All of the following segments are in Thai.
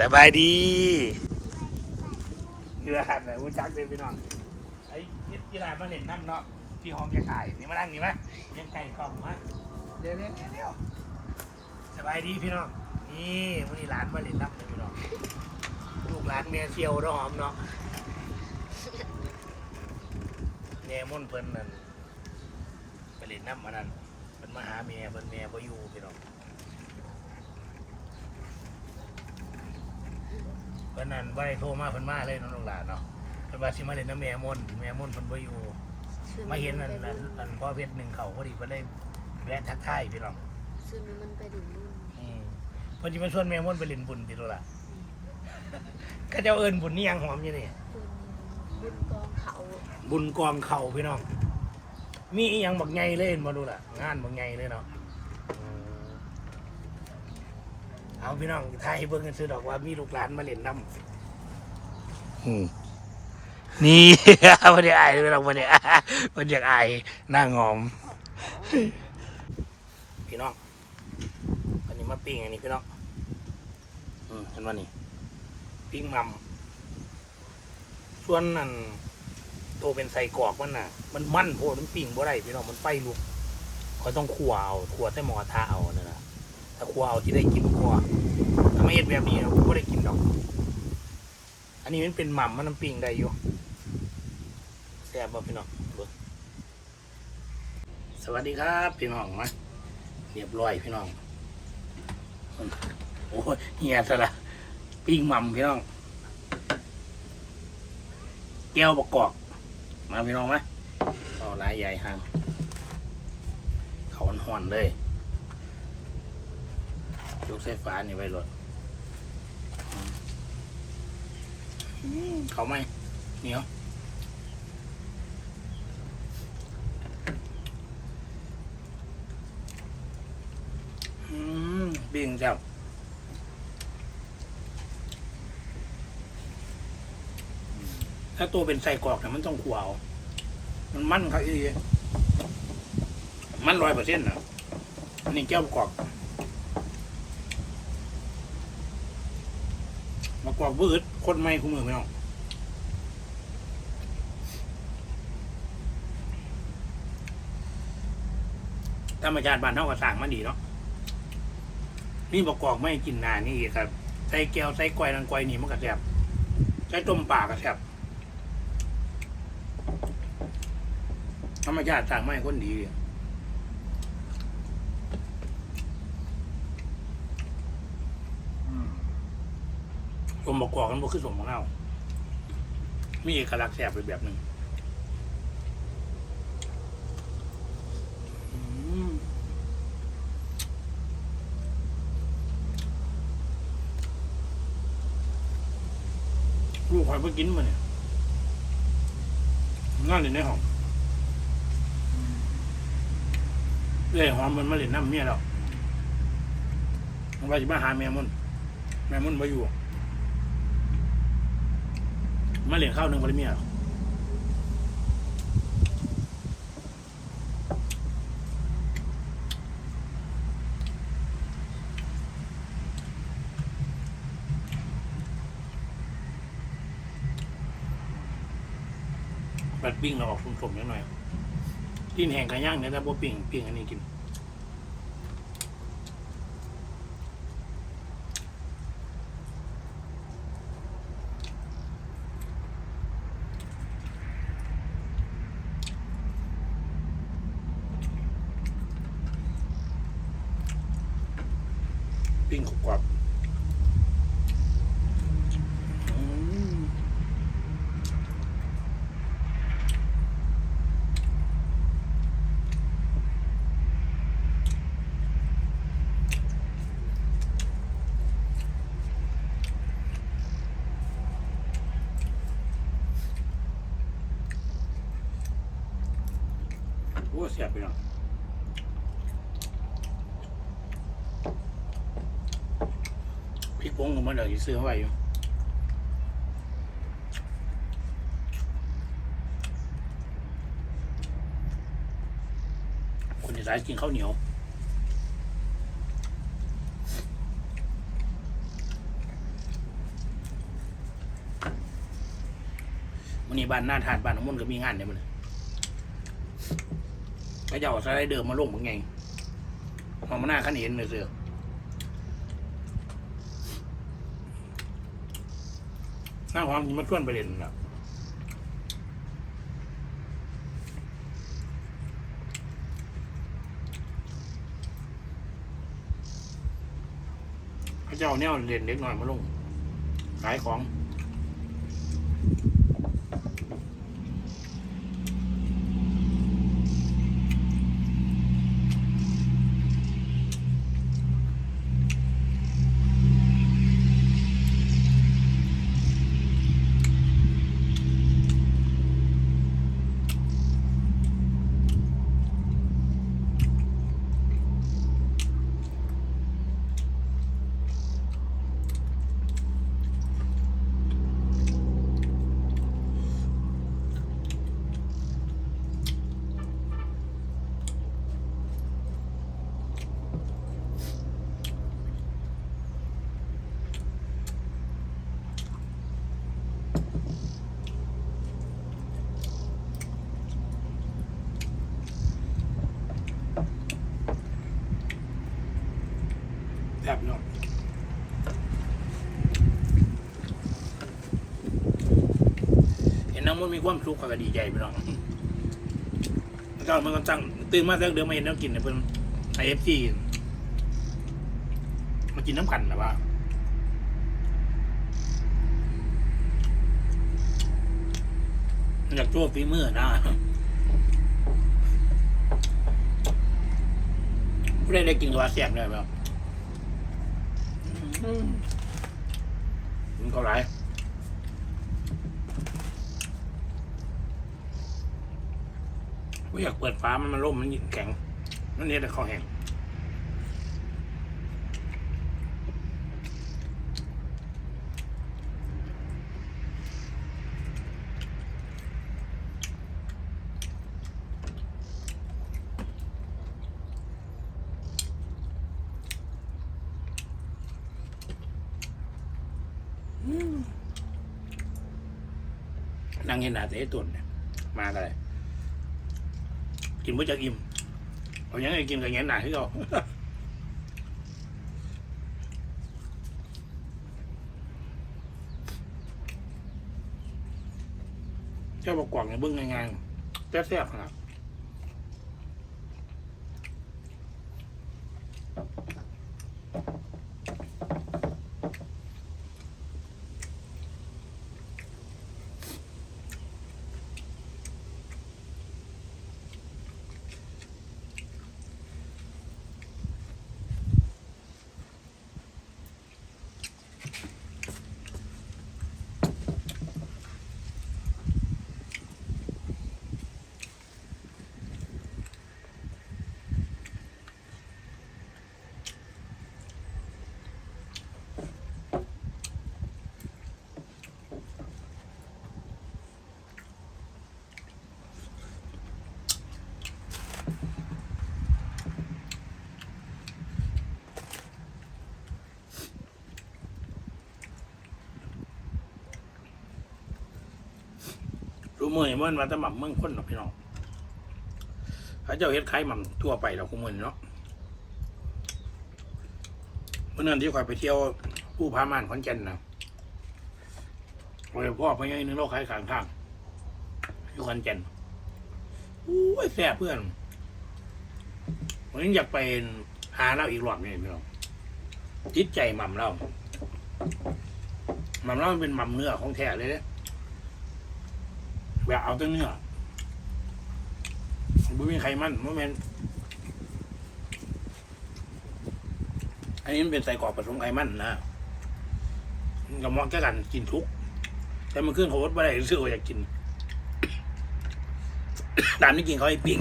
สบายดีเกีฬาไหนวูจักเลยพี่น้องไอ้กีฬามาเล่นน้ำเนาะที่ห้องแกขายนี่มานั่งนี่ไหมยังไก่กล่องมาเดี๋ยวเดี๋ยวเดี๋ยวเดี๋ยวสบายดีพี่น้องนี่วันนี้ร้านมาเล่นน้ำเลยพี่น้องลูกร้านเมียเชียวเนาะหอมเนาะเมียมุ่นเพิ่นนั่นไปเล่นน้ำมานั่นเพิ่นมาหาเมียเพิ่นเมียบ่อยู่พี่น้อง เพิ่นนั่นบ่ได้โทรมาเพิ่นมาเลยน้องลูกหลานเนาะเพิ่นว่าสิมาเล่นน้ำแม่มนต์แม่มนต์เพิ่นบ่อยู่มาเห็นอันอันอันพ่อเพชรหนึ่งเขาพอดีเพิ่นเลยแวะทักทายพี่น้องซึ่งมันไปถึงนู่นอืมเพิ่นสิมาชวนแม่มนต์ไปเล่นบุญติโตล่ะก็เจ้าเอิ้นบุญนี่ยังหอมอยู่นี่ บุญกองเขาบุญกองเขาพี่น้อง มีอีหยังบักใหญ่เลยเห็นบ่ดูล่ะ งานบักใหญ่เลยเนาะ เอาพี่น้องถ่ายให้เบิ่งกันซื้อดอกว่ามีลูกหลานมาเล่นน้ำอืมนี่บ่ได้อายเลยเราบ่ได้อายบ่ได้อายหน้างอม พี่น้องอันนี้มาปิ้งอันนี้พี่น้องอืมเห็นว่านี่ปิ้งมัมส่วนนั่นตัวเป็นใส่กรอกมันน่ะ มันมันโพดมันปิ้งบ่ได้พี่น้องมันไฟลุกเขาต้องคั่วเอาคั่วใส่หม้อกระทะเอานั่นนะ ขัวเอาที่ได้กินคั่วถ้าไม่เฮ็ดแบบนี้เราก็ได้กินดอก อันนี้มันเป็นหม่ำมันน้ำปิ้งได้อยู่แซ่บบ่พี่น้องสวัสดีครับ พี่น้องมาเรียบร้อยพี่น้องโอ้ยเฮียซะละปิ้งหม่ำพี่น้องแก้วประกอบมาพี่น้องไหมเอาลายใหญ่ห่างเขาหอนเลย ยกไฟฟ้านี่ไว้รถอืมเขาไหมเหนียวอืมบิ่งเจ้าถ้าตัวเป็นไส้กรอกเนี่ยมันต้องขวาว มันมั่นครับอีมันร้อยเปอร์เซ็นต์นะอันนี้แก้วประกอบ มากรอบวืดคนไม่คู่มือไม่เอาธรรมชาติบ้านเท่ากับสั่งมาดีเนาะนี่ประกอบไม่กินนานนี่ครับใส่แก้วใส่กวยนังกวยนี่มันก็แซ่บใส่ต้มปลาก็แซ่บธรรมชาติสร้างมาให้คนดีเลย สมประกอบกันบ่คือสมของเรามีเอกลักษณ์แสบไปแบบหนึ่งอืมลูกคอยเพิ่งกินมาเนี่ยนั่นเลยในห้องเอ้ยหอมมันมาเล่นน้ำเมียแล้วว่าจะมาหาแม่มันแม่มันมาอยู่ มาเหล่นข้าวหนึ่งวันเมียหรอกแบบปิ้งเราออกสมๆนิดหน่อยกินแห้งกระย่างเนี่ยแต่บ่ปิ้งปิ้งอันนี้กิน เสียบไปหน่อพริกผงมันเดี๋ยวจะซื้อเข้าไปอยู่คนที่สายกินข้าวเหนียววันนี้บ้านหน้าทานบ้านของมุ่นก็มีงานเนี่ยมัน ก็จะเอาสไลเดอร์มาลงเหมือนไงมองมาหน้าขันเห็นเลยเสือหน้าความมันชวนไปเล่นนะพระเจ้าเนี่ยเล่นเด็กหน่อยมาลงขายของ แบบเนาะเห็นน้ำมันมีความสุขก็ดีใจพี่น้องแล้วก็มันก็ตั้งตื่นมาแล้วเดี๋ยวมาเห็นน้ำกินเนี่ยเพิ่นไอเอฟซีมากินน้ำกันนะว่าอยากโชว์ฝีมือนะผู้ใดได้กินกับว่าแซ่บเลยไหมครับ มันก็ไรไม่อยากเปิดฟ้ามันมันร่มมันแข็ง มันเนี่ยแต่คอแห้ง นั่งเห็นหน้าแต่ตุ่นมาอะไรกินเพื่อจะอิ่มเอายังไงกินกับเงี้ยหนาที่เราเจ้าบอกกว่างในเบื้องง่ายๆแซ่บๆครับ มือเมื่อวันจะหม่ำเมืองคนหรอกพี่น้องเขาเจ้าเฮ็ดคล้ายหม่ำทั่วไปเราคงมือเนาะเมื่อนั้นที่คอยไปเที่ยวผู้พามานขอนแก่นนะโอ้ยพ่อไปยังนึงโลกขายขางทางอยู่ขอนแก่นอู้ยแซ่บเพื่อนผมยังอยากไปหาเราอีกรอบนี่พี่น้องจิตใจหม่ำเราหม่ำเราเป็นหม่ำเนื้อของแท้เลยเนี่ย แบบเอาแต่เนื้อบุมีไขมันโมเมนอันนี้มันเป็นไส้กรอกผสมไขมันนะกับมองแค่กันกินทุก แต่มันขึ้นเขาวดไม่ได้รู้สึกว่าอยากกิน ตามที่กินเขาให้ปิ้ง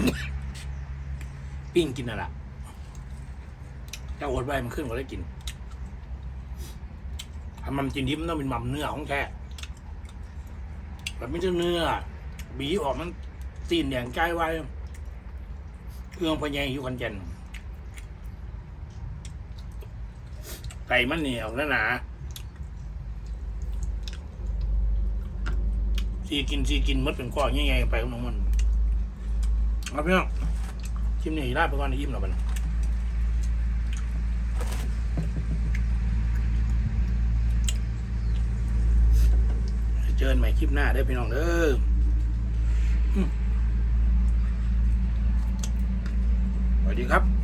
ปิ้งกินน่ะล่ะถ้าโอดไปมันขึ้นเขาได้กินถ้ามันกินดิบมันต้องเป็นหม่ำเนื้อของแท้แบบไม่ใช่เนื้อ บีออกมันตีนแดงใจไว้เครื่องพะแยงอยู่กันเจนไก่มันเหนียวหนาซีกินซีกินหมดเป็นก้อนใหญ่ๆไปของน้องมันเอาพี่น้องชิมเนี่ได้ไปก่อนนะยิ้มหน่อยมันเจอกันใหม่คลิปหน้าได้พี่น้องเด้อ วัสดีครับ